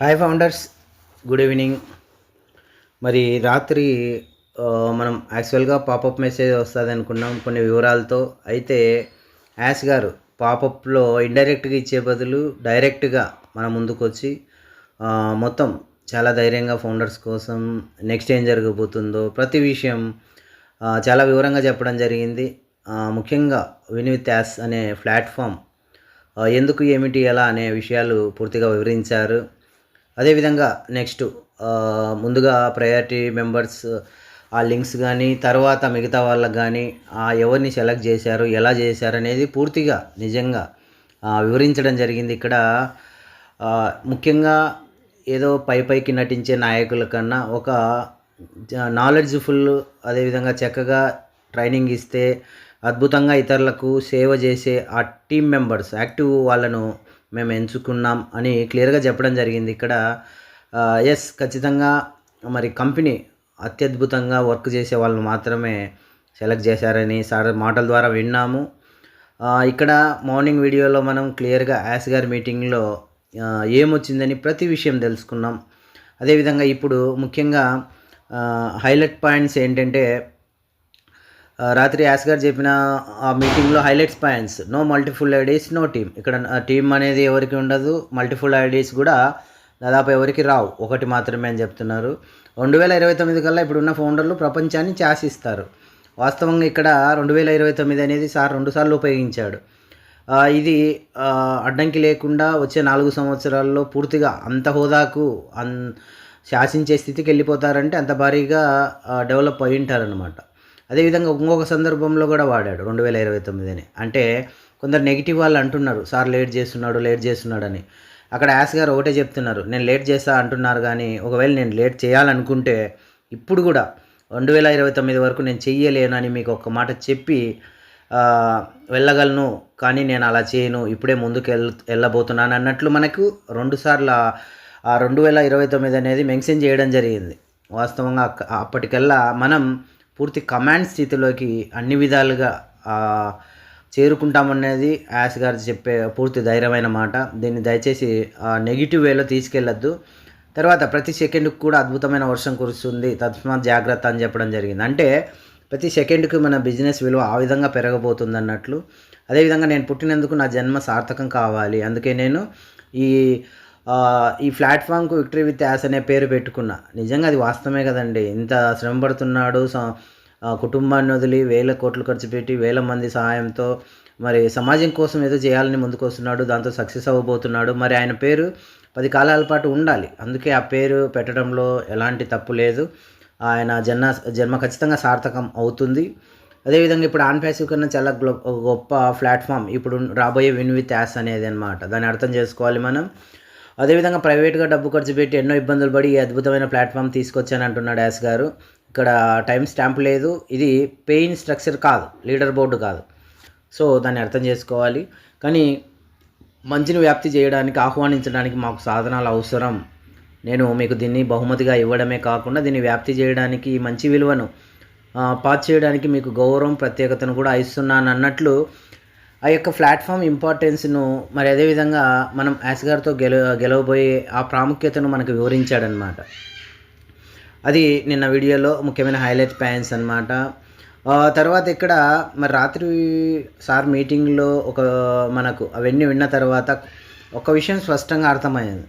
Hi founders good evening మరి రాత్రి మనం యాక్చువల్గా పాపప్ మెసేజ్ వస్తుంది అనుకున్నాం కొన్ని వివరాలతో. అయితే యాష్ గారు పాపప్లో ఇండైరెక్ట్గా ఇచ్చే బదులు డైరెక్ట్గా మన ముందుకు వచ్చి మొత్తం చాలా ధైర్యంగా ఫౌండర్స్ కోసం నెక్స్ట్ ఏం జరగబోతుందో ప్రతి విషయం చాలా వివరంగా చెప్పడం జరిగింది. ముఖ్యంగా వినివిత్ యాస్ అనే ప్లాట్ఫామ్ ఎందుకు ఏమిటి ఎలా అనే విషయాలు పూర్తిగా వివరించారు. అదేవిధంగా నెక్స్ట్ ముందుగా ప్రయారిటీ మెంబర్స్ ఆ లింక్స్ కానీ తర్వాత మిగతా వాళ్ళకి కానీ ఎవరిని సెలెక్ట్ చేశారు ఎలా చేశారు అనేది పూర్తిగా నిజంగా వివరించడం జరిగింది. ఇక్కడ ముఖ్యంగా ఏదో పై పైకి నటించే నాయకుల కన్నా ఒక నాలెడ్జ్ఫుల్ అదేవిధంగా చక్కగా ట్రైనింగ్ ఇస్తే అద్భుతంగా ఇతరులకు సేవ చేసే ఆ టీం మెంబర్స్ యాక్టివ్ వాళ్ళను మేము ఎంచుకున్నాం అని క్లియర్గా చెప్పడం జరిగింది. ఇక్కడ ఎస్ ఖచ్చితంగా మరి కంపెనీ అత్యద్భుతంగా వర్క్ చేసే వాళ్ళని మాత్రమే సెలెక్ట్ చేశారని సార్ మాటల ద్వారా విన్నాము. ఇక్కడ మార్నింగ్ వీడియోలో మనం క్లియర్గా యాస్ గారి మీటింగ్లో ఏమొచ్చిందని ప్రతి విషయం తెలుసుకున్నాం. అదేవిధంగా ఇప్పుడు ముఖ్యంగా హైలైట్ పాయింట్స్ ఏంటంటే రాత్రి యాస్ గారు చెప్పిన ఆ మీటింగ్లో highlights points no multiple IDs no team. ఇక్కడ టీం అనేది ఎవరికి ఉండదు మల్టిఫుల్ ఐడీస్ కూడా దాదాపు ఎవరికి రావు. ఒకటి మాత్రమే అని చెప్తున్నారు. రెండు వేల ఇరవై తొమ్మిది కల్లా ఇప్పుడున్న ఫౌండర్లు ప్రపంచాన్ని శాసిస్తారు వాస్తవంగా ఇక్కడ రెండు వేల ఇరవై తొమ్మిది అనేది సార్ రెండుసార్లు ఉపయోగించాడు. ఇది అడ్డంకి లేకుండా వచ్చే నాలుగు సంవత్సరాల్లో పూర్తిగా అంత హోదాకు అన్ శాసించే స్థితికి వెళ్ళిపోతారంటే అంత భారీగా డెవలప్ అయి ఉంటారనమాట అదేవిధంగా ఇంకొక సందర్భంలో కూడా వాడాడు రెండు వేల ఇరవై తొమ్మిదిని. అంటే కొందరు నెగిటివ్ వాళ్ళు అంటున్నారు సార్ లేట్ చేస్తున్నాడు లేట్ చేస్తున్నాడు అని అక్కడ యాస్ గారు ఒకటే చెప్తున్నారు నేను లేట్ చేస్తా అంటున్నారు కానీ ఒకవేళ నేను లేట్ చేయాలనుకుంటే ఇప్పుడు కూడా రెండు వేల ఇరవై తొమ్మిది వరకు నేను చెయ్యలేనని మీకు ఒక మాట చెప్పి వెళ్ళగలను కానీ నేను అలా చేయను ఇప్పుడే ముందుకు వెళ్ వెళ్ళబోతున్నాను అన్నట్లు మనకు రెండుసార్లు ఆ- ఆ రెండు వేల ఇరవై తొమ్మిది అనేది మెన్షన్ చేయడం జరిగింది. వాస్తవంగా అక్క- అప్పటికల్లా మనం పూర్తి కమాండ్ స్థితిలోకి అన్ని విధాలుగా చేరుకుంటామనేది యాస్ గారు చెప్పే పూర్తి ధైర్యమైన మాట. దీన్ని దయచేసి నెగిటివ్ వేలో తీసుకెళ్ళొద్దు. తర్వాత ప్రతి సెకండ్కి కూడా అద్భుతమైన వర్షం కురుస్తుంది. తస్మాత్ జాగ్రత్త అని చెప్పడం జరిగింది. అంటే ప్రతి సెకండ్కి మన బిజినెస్ విలువ ఆ విధంగా పెరగబోతుంది అన్నట్లు అదేవిధంగా నేను పుట్టినందుకు నా జన్మ సార్థకం కావాలి. అందుకే నేను ఈ ఈ ప్లాట్ఫామ్కు విక్టరీ విత్ యాస్ అనే పేరు పెట్టుకున్నా. నిజంగా అది వాస్తవమే కదండి. ఇంత శ్రమ పడుతున్నాడు స- కుటుంబాన్ని వదిలి వేల కోట్లు ఖర్చు పెట్టి వేల మంది సహాయంతో మరి సమాజం కోసం ఏదో చేయాలని ముందుకు వస్తున్నాడు దాంతో సక్సెస్ అవ్వబోతున్నాడు. మరి ఆయన పేరు పది కాలాల పాటు ఉండాలి. అందుకే ఆ పేరు పెట్టడంలో ఎలాంటి తప్పు లేదు. ఆయన జన్మ జన్మ ఖచ్చితంగా సార్థకం అవుతుంది. అదేవిధంగా ఇప్పుడు ఆన్ ప్యాసివ్ కన్నా చాలా గొప్ప ప్లాట్ఫామ్ ఇప్పుడు రాబోయే విన్ విత్ యాస్ అనేది అనమాట దాన్ని అర్థం చేసుకోవాలి మనం. అదేవిధంగా ప్రైవేట్గా డబ్బు ఖర్చు పెట్టి ఎన్నో ఇబ్బందులు పడి ఈ అద్భుతమైన ప్లాట్ఫామ్ తీసుకొచ్చాను అంటున్నాడు యాస్ గారు. ఇక్కడ టైం స్టాంప్ లేదు. ఇది పెయిన్ స్ట్రక్చర్ కాదు లీడర్ బోర్డు కాదు. సో దాన్ని అర్థం చేసుకోవాలి. కానీ మంచిని వ్యాప్తి చేయడానికి ఆహ్వానించడానికి మాకు సాధనాలు అవసరం. నేను మీకు దీన్ని బహుమతిగా ఇవ్వడమే కాకుండా దీన్ని వ్యాప్తి చేయడానికి మంచి విలువను పాస్ చేయడానికి మీకు గౌరవం ప్రత్యేకతను కూడా ఇస్తున్నాను అన్నట్లు ఆ యొక్క ప్లాట్ఫామ్ ఇంపార్టెన్స్ను మరి అదేవిధంగా మనం యాస్ గారితో గెల గెలవబోయే ఆ ప్రాముఖ్యతను మనకు వివరించాడనమాట అది నిన్న వీడియోలో ముఖ్యమైన హైలైట్ పాయింట్స్ అనమాట తర్వాత ఇక్కడ మరి రాత్రి సార్ మీటింగ్లో ఒక మనకు అవన్నీ విన్న తర్వాత ఒక విషయం స్పష్టంగా అర్థమైంది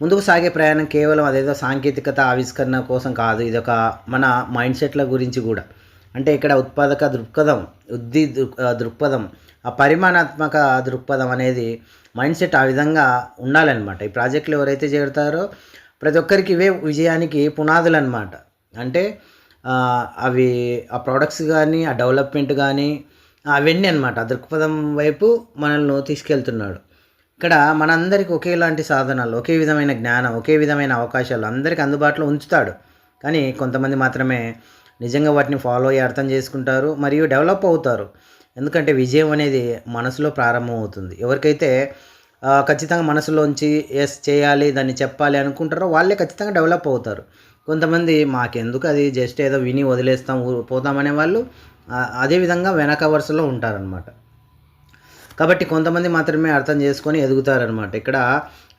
ముందుకు సాగే ప్రయాణం కేవలం అదేదో సాంకేతికత ఆవిష్కరణ కోసం కాదు ఇది ఒక మన మైండ్ సెట్ల గురించి కూడా. అంటే ఇక్కడ ఉత్పాదక దృక్పథం ఉద్ది దృక్ దృక్పథం ఆ పరిమాణాత్మక దృక్పథం అనేది మైండ్ సెట్ ఆ విధంగా ఉండాలన్నమాట. ఈ ప్రాజెక్టులు ఎవరైతే చేరుతారో ప్రతి ఒక్కరికి ఇవే విజయానికి పునాదులు అనమాట అంటే అవి ఆ ప్రోడక్ట్స్ కానీ ఆ డెవలప్మెంట్ కానీ అవన్నీ అనమాట ఆ దృక్పథం వైపు మనల్ని తీసుకెళ్తున్నాడు. ఇక్కడ మనందరికీ ఒకేలాంటి సాధనాలు ఒకే విధమైన జ్ఞానం ఒకే విధమైన అవకాశాలు అందరికీ అందుబాటులో ఉంచుతాడు. కానీ కొంతమంది మాత్రమే నిజంగా వాటిని ఫాలో అయ్యి అర్థం చేసుకుంటారు మరియు డెవలప్ అవుతారు. ఎందుకంటే విజయం అనేది మనసులో ప్రారంభమవుతుంది ఎవరికైతే ఖచ్చితంగా మనసులోంచి ఎస్ చేయాలి దాన్ని చెప్పాలి అనుకుంటారో వాళ్ళే ఖచ్చితంగా డెవలప్ అవుతారు. కొంతమంది మాకెందుకు అది జస్ట్ ఏదో విని వదిలేస్తాం పోతామనే వాళ్ళు అదేవిధంగా అదే విధంగా వెనక వరుసలో ఉంటారనమాట కాబట్టి కొంతమంది మాత్రమే అర్థం చేసుకొని ఎదుగుతారనమాట ఇక్కడ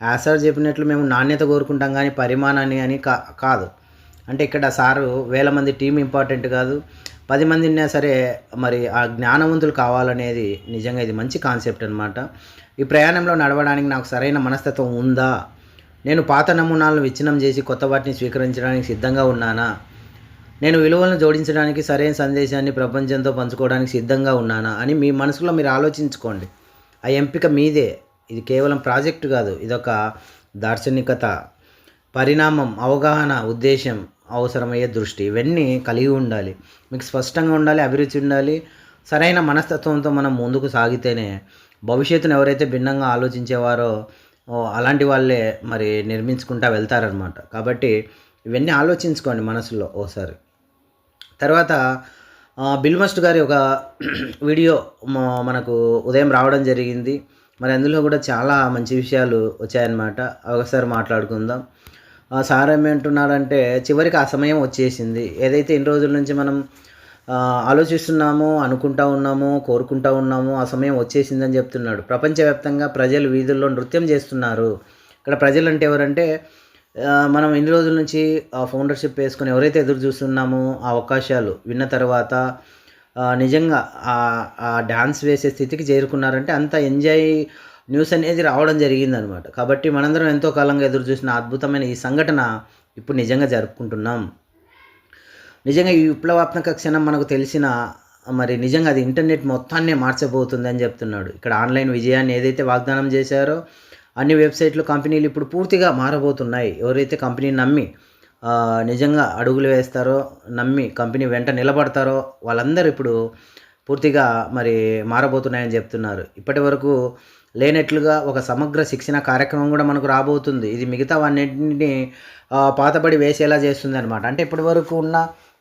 యాసార్ చెప్పినట్లు మేము నాణ్యత కోరుకుంటాం కానీ పరిమాణాన్ని అని కా కాదు. అంటే ఇక్కడ సారు వేల మంది టీం ఇంపార్టెంట్ కాదు. పది మంది ఉన్నా సరే మరి ఆ జ్ఞానవంతులు కావాలనేది నిజంగా ఇది మంచి కాన్సెప్ట్ అనమాట ఈ ప్రయాణంలో నడవడానికి నాకు సరైన మనస్తత్వం ఉందా? నేను పాత నమూనాలను విచ్ఛిన్నం చేసి కొత్త వాటిని స్వీకరించడానికి సిద్ధంగా ఉన్నానా? నేను విలువలను జోడించడానికి సరైన సందేశాన్ని ప్రపంచంతో పంచుకోవడానికి సిద్ధంగా ఉన్నానా? అని మీ మనసులో మీరు ఆలోచించుకోండి. ఆ ఎంపిక మీదే. ఇది కేవలం ప్రాజెక్టు కాదు. ఇదొక దార్శనికత పరిణామం అవగాహన ఉద్దేశం అవసరమయ్యే దృష్టి. ఇవన్నీ కలిగి ఉండాలి. మీకు స్పష్టంగా ఉండాలి అభిరుచి ఉండాలి. సరైన మనస్తత్వంతో మనం ముందుకు సాగితేనే భవిష్యత్తును ఎవరైతే భిన్నంగా ఆలోచించేవారో అలాంటి వాళ్ళే మరి నిర్మించుకుంటా వెళ్తారనమాట కాబట్టి ఇవన్నీ ఆలోచించుకోండి మనసులో ఓసారి. తర్వాత బిల్మస్ట్ బిల్ గారి ఒక వీడియో మనకు ఉదయం రావడం జరిగింది. మరి అందులో కూడా చాలా మంచి విషయాలు వచ్చాయన్నమాట. ఒకసారి మాట్లాడుకుందాం. సార్ ఏమంటున్నారంటే చివరికి ఆ సమయం వచ్చేసింది. ఏదైతే ఇన్ని రోజుల నుంచి మనం ఆలోచిస్తున్నామో అనుకుంటా ఉన్నామో కోరుకుంటా ఉన్నామో ఆ సమయం వచ్చేసిందని చెప్తున్నాడు. ప్రపంచవ్యాప్తంగా ప్రజలు వీధుల్లో నృత్యం చేస్తున్నారు. ఇక్కడ ప్రజలు అంటే ఎవరంటే మనం ఇన్ని రోజుల నుంచి ఆ ఫౌండర్షిప్ వేసుకొని ఎవరైతే ఎదురు చూస్తున్నామో ఆ అవకాశాలు విన్న తర్వాత నిజంగా ఆ డ్యాన్స్ వేసే స్థితికి చేరుకున్నారంటే అంత ఎంజాయ్ న్యూస్ అనేది రావడం జరిగిందనమాట. కాబట్టి మనందరం ఎంతో కాలంగా ఎదురు చూసిన అద్భుతమైన ఈ సంఘటన ఇప్పుడు నిజంగా జరుపుకుంటున్నాం. నిజంగా ఈ విప్లవాత్మక క్షణం మనకు తెలిసిన మరి నిజంగా అది ఇంటర్నెట్ మొత్తాన్నే మార్చబోతుంది అని చెప్తున్నాడు. ఇక్కడ ఆన్లైన్ విజయాన్ని ఏదైతే వాగ్దానం చేశారో అన్ని వెబ్సైట్లు కంపెనీలు ఇప్పుడు పూర్తిగా మారబోతున్నాయి. ఎవరైతే కంపెనీని నమ్మి నిజంగా అడుగులు వేస్తారో నమ్మి కంపెనీ వెంట నిలబడతారో వాళ్ళందరూ ఇప్పుడు పూర్తిగా మరి మారబోతున్నాయని చెప్తున్నారు. ఇప్పటి వరకు లేనట్లుగా ఒక సమగ్ర శిక్షణ కార్యక్రమం కూడా మనకు రాబోతుంది. ఇది మిగతా వాన్నింటిని పాతబడి వేసేలా చేస్తుంది అనమాట అంటే ఇప్పటి వరకు ఉన్న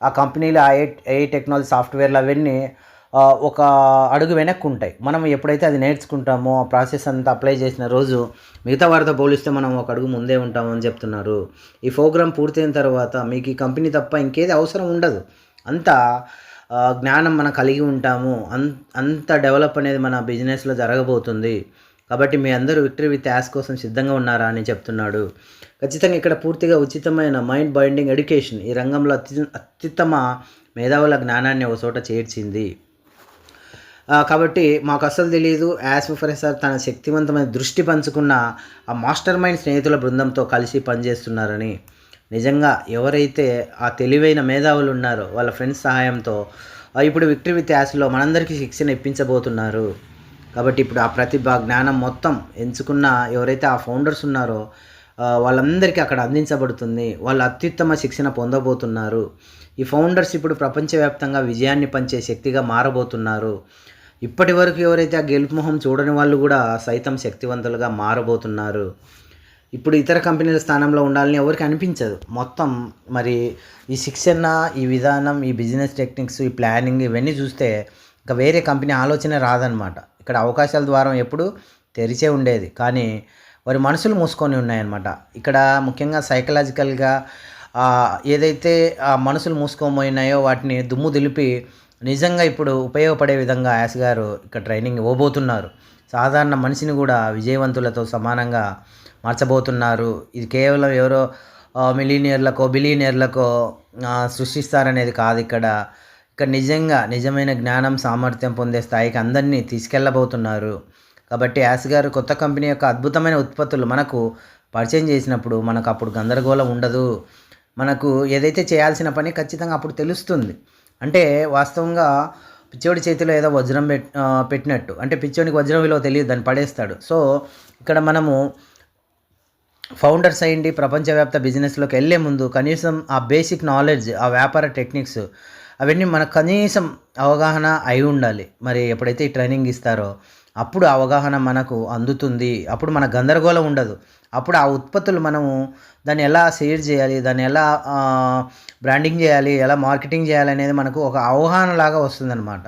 ఆ కంపెనీలు ఆ ఏ టెక్నాలజీ సాఫ్ట్వేర్లు అవన్నీ ఒక అడుగు వెనక్కి ఉంటాయి. మనం ఎప్పుడైతే అది నేర్చుకుంటామో ఆ ప్రాసెస్ అంతా అప్లై చేసిన రోజు మిగతా వారితో పోలిస్తే మనం ఒక అడుగు ముందే ఉంటామని చెప్తున్నారు. ఈ ప్రోగ్రామ్ పూర్తయిన తర్వాత మీకు ఈ కంపెనీ తప్ప ఇంకేది అవసరం ఉండదు. అంతా జ్ఞానం మనం కలిగి ఉంటాము. అన్ అంత డెవలప్ అనేది మన బిజినెస్లో జరగబోతుంది. కాబట్టి మీ అందరూ విక్టరీ విత్ యాస్ కోసం సిద్ధంగా ఉన్నారా అని చెప్తున్నాడు. ఖచ్చితంగా ఇక్కడ పూర్తిగా ఉచితమైన మైండ్ బైండింగ్ ఎడ్యుకేషన్ ఈ రంగంలో అత్యు అత్యుత్తమ మేధావుల జ్ఞానాన్ని ఒక చోట చేర్చింది. కాబట్టి మాకు అస్సలు తెలియదు యాస్ ప్రొఫెసర్ తన శక్తివంతమైన దృష్టి పంచుకున్న ఆ మాస్టర్ మైండ్ స్నేహితుల బృందంతో కలిసి పనిచేస్తున్నారని. నిజంగా ఎవరైతే ఆ తెలివైన మేధావులు ఉన్నారో వాళ్ళ ఫ్రెండ్స్ సహాయంతో ఇప్పుడు విక్టరీ విత్ యాస్లో మనందరికీ శిక్షణ ఇప్పించబోతున్నారు. కాబట్టి ఇప్పుడు ఆ ప్రతిభ జ్ఞానం మొత్తం ఎంచుకున్న ఎవరైతే ఆ ఫౌండర్స్ ఉన్నారో వాళ్ళందరికీ అక్కడ అందించబడుతుంది. వాళ్ళు అత్యుత్తమ శిక్షణ పొందబోతున్నారు. ఈ ఫౌండర్స్ ఇప్పుడు ప్రపంచవ్యాప్తంగా విజయాన్ని పంచే శక్తిగా మారబోతున్నారు. ఇప్పటి వరకు ఎవరైతే ఆ గెలుపు మొహం చూడని వాళ్ళు కూడా సైతం శక్తివంతులుగా మారబోతున్నారు. ఇప్పుడు ఇతర కంపెనీల స్థానంలో ఉండాలని ఎవరికి అనిపించదు. మొత్తం మరి ఈ శిక్షణ ఈ విధానం ఈ బిజినెస్ టెక్నిక్స్ ఈ ప్లానింగ్ ఇవన్నీ చూస్తే ఇంకా వేరే కంపెనీ ఆలోచన రాదనమాట ఇక్కడ అవకాశాల ద్వారం ఎప్పుడు తెరిచే ఉండేది. కానీ వారి మనసులు మూసుకొని ఉన్నాయన్నమాట. ఇక్కడ ముఖ్యంగా సైకలాజికల్గా ఏదైతే ఆ మనసులు మూసుకోబోయినాయో వాటిని దుమ్ము దులిపి నిజంగా ఇప్పుడు ఉపయోగపడే విధంగా యాస్ గారు ఇక్కడ ట్రైనింగ్ ఇవ్వబోతున్నారు. సాధారణ మనిషిని కూడా విజయవంతులతో సమానంగా మార్చబోతున్నారు. ఇది కేవలం ఎవరో మిలీనియర్లకో బిలీనియర్లకో సృష్టిస్తారనేది కాదు ఇక్కడ. ఇక్కడ నిజంగా నిజమైన జ్ఞానం సామర్థ్యం పొందే స్థాయికి అందరినీ తీసుకెళ్ళబోతున్నారు. కాబట్టి యాస్ గారు కొత్త కంపెనీ యొక్క అద్భుతమైన ఉత్పత్తులు మనకు పరిచయం చేసినప్పుడు మనకు అప్పుడు గందరగోళం ఉండదు. మనకు ఏదైతే చేయాల్సిన పని ఖచ్చితంగా అప్పుడు తెలుస్తుంది. అంటే వాస్తవంగా పిచ్చోడి చేతిలో ఏదో వజ్రం పెట్ పెట్టినట్టు. అంటే పిచ్చోడికి వజ్రం విలువ తెలియదు దాన్ని పడేస్తాడు. సో ఇక్కడ మనము ఫౌండర్స్ అయ్యండి ప్రపంచవ్యాప్త బిజినెస్లోకి వెళ్ళే ముందు కనీసం ఆ బేసిక్ నాలెడ్జ్ ఆ వ్యాపార టెక్నిక్స్ అవన్నీ మనకు కనీసం అవగాహన అయి ఉండాలి. మరి ఎప్పుడైతే ఈ ట్రైనింగ్ ఇస్తారో అప్పుడు అవగాహన మనకు అందుతుంది. అప్పుడు మన గందరగోళం ఉండదు. అప్పుడు ఆ ఉత్పత్తులు మనము దాన్ని ఎలా సేల్ చేయాలి దాన్ని ఎలా బ్రాండింగ్ చేయాలి ఎలా మార్కెటింగ్ చేయాలి అనేది మనకు ఒక అవగాహన లాగా వస్తుందన్నమాట.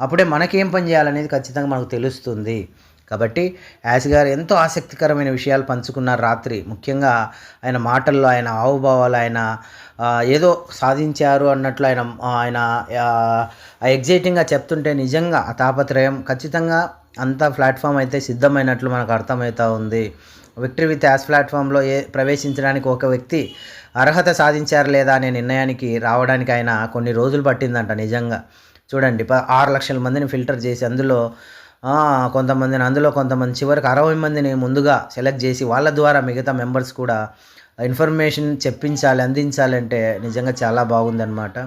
అప్పుడే మనకేం పని చేయాలనేది ఖచ్చితంగా మనకు తెలుస్తుంది. కాబట్టి యాస్ గారు ఎంతో ఆసక్తికరమైన విషయాలు పంచుకున్నారు రాత్రి. ముఖ్యంగా ఆయన మాటల్లో ఆయన హావభావాలు ఆయన ఏదో సాధించారు అన్నట్లు ఆయన ఆయన ఆ ఎగ్జైటింగ్గా చెప్తుంటే నిజంగా ఆ తాపత్రయం ఖచ్చితంగా అంత ప్లాట్ఫామ్ అయితే సిద్ధమైనట్లు మనకు అర్థమవుతూ ఉంది. విక్టరీ విత్ యాస్ ప్లాట్ఫామ్లో ఏ ప్రవేశించడానికి ఒక వ్యక్తి అర్హత సాధించారు లేదా అనే నిర్ణయానికి రావడానికి ఆయన కొన్ని రోజులు పట్టిందంట నిజంగా. చూడండి ప- ఆరు లక్షల మందిని ఫిల్టర్ చేసి అందులో కొంతమందిని అందులో కొంతమంది చివరికి అరవై మందిని ముందుగా సెలెక్ట్ చేసి వాళ్ళ ద్వారా మిగతా మెంబర్స్ కూడా ఇన్ఫర్మేషన్ చెప్పించాలి అందించాలంటే నిజంగా చాలా బాగుందన్నమాట.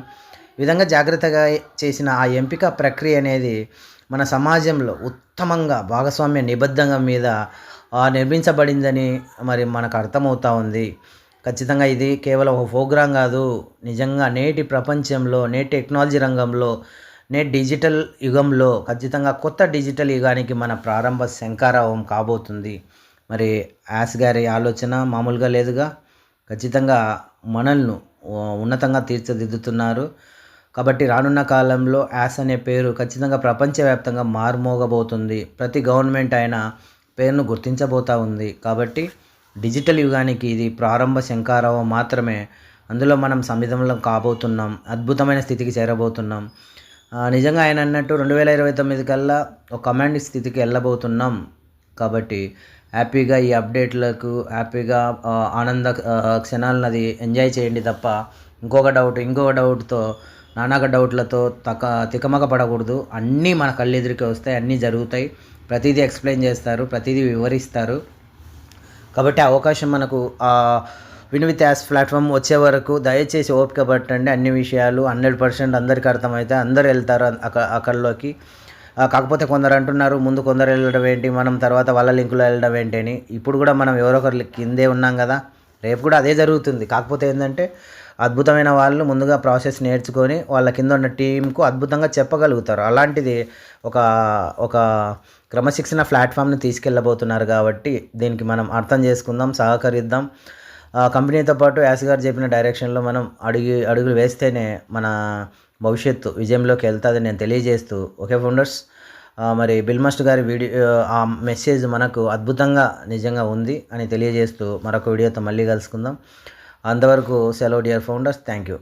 విధంగా జాగ్రత్తగా చేసిన ఆ ఎంపిక ప్రక్రియ అనేది మన సమాజంలో ఉత్తమంగా భాగస్వామ్య నిబద్ధంగా మీద నిర్మించబడిందని మరి మనకు అర్థమవుతా ఉంది. ఖచ్చితంగా ఇది కేవలం ఒక ప్రోగ్రాం కాదు నిజంగా నేటి ప్రపంచంలో నేటి టెక్నాలజీ రంగంలో నేటి డిజిటల్ యుగంలో ఖచ్చితంగా కొత్త డిజిటల్ యుగానికి మన ప్రారంభ శంకారావం కాబోతుంది. మరి యాస్ గారి ఆలోచన మామూలుగా లేదుగా. ఖచ్చితంగా మనల్ని ఉన్నతంగా తీర్చిదిద్దుతున్నారు. కాబట్టి రానున్న కాలంలో యాస్ అనే పేరు ఖచ్చితంగా ప్రపంచవ్యాప్తంగా మారుమోగబోతుంది. ప్రతి గవర్నమెంట్ అయినా పేరును గుర్తించబోతా ఉంది. కాబట్టి డిజిటల్ యుగానికి ఇది ప్రారంభ శంకారావం మాత్రమే. అందులో మనం సమిధంలో కాబోతున్నాం. అద్భుతమైన స్థితికి చేరబోతున్నాం. నిజంగా ఆయన అన్నట్టు రెండు వేల ఇరవై తొమ్మిది కల్లా ఒక కమాండ్ స్థితికి వెళ్ళబోతున్నాం. కాబట్టి హ్యాపీగా ఈ అప్డేట్లకు హ్యాపీగా ఆనంద క్షణాలను అది ఎంజాయ్ చేయండి తప్ప ఇంకొక డౌట్ ఇంకొక డౌట్తో నానాక డౌట్లతో తక తికమక పడకూడదు. అన్నీ మన కళ్ళెదురికి వస్తాయి అన్నీ జరుగుతాయి. ప్రతిదీ ఎక్స్ప్లెయిన్ చేస్తారు ప్రతిదీ వివరిస్తారు. కాబట్టి అవకాశం మనకు ఆ యాస్ ప్లాట్ఫామ్ వచ్చే వరకు దయచేసి ఓపిక పట్టండి. అన్ని విషయాలు హండ్రెడ్ పర్సెంట్ అందరికీ అర్థమైతే అందరు వెళ్తారు అక్క అక్కడిలోకి. కాకపోతే కొందరు అంటున్నారు ముందు కొందరు వెళ్ళడం ఏంటి మనం తర్వాత వాళ్ళ లింకులో వెళ్ళడం ఏంటి అని. ఇప్పుడు కూడా మనం ఎవరొకరు కిందే ఉన్నాం కదా రేపు కూడా అదే జరుగుతుంది. కాకపోతే ఏంటంటే అద్భుతమైన వాళ్ళు ముందుగా ప్రాసెస్ నేర్చుకొని వాళ్ళ కింద ఉన్న టీంకు అద్భుతంగా చెప్పగలుగుతారు. అలాంటిది ఒక ఒక క్రమశిక్షణ ప్లాట్ఫామ్ని తీసుకెళ్ళబోతున్నారు కాబట్టి దీనికి మనం అర్థం చేసుకుందాం సహకరిద్దాం. కంపెనీతో పాటు యాస్ గారు చెప్పిన డైరెక్షన్లో మనం అడుగు అడుగులు వేస్తేనే మన భవిష్యత్తు విజయంలోకి వెళ్తుందని నేను తెలియజేస్తూ ఓకే ఫౌండర్స్ మరి బిల్మస్ట్ గారి వీడియో ఆ మెసేజ్ మనకు అద్భుతంగా నిజంగా ఉంది అని తెలియజేస్తూ మరొక వీడియోతో మళ్ళీ కలుసుకుందాం. అంతవరకు సెలవు డియర్ ఫౌండర్స్ థ్యాంక్ యూ